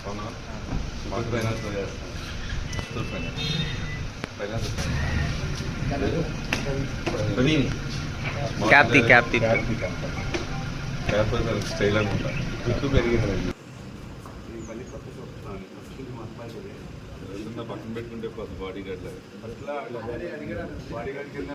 అవునా మాకు ఫైనాన్స్ చేస్తాను ప్రవీణ్ క్యాప్తి క్యాప్తి క్యాప్ స్టైల్ అనుకుంటా ఎక్కువ పెరిగింది రెండు పక్కన పెట్టుకుంటే బాడీ గార్డ్ లాగా అట్లా బాడీ గార్డ్కి వెళ్ళిన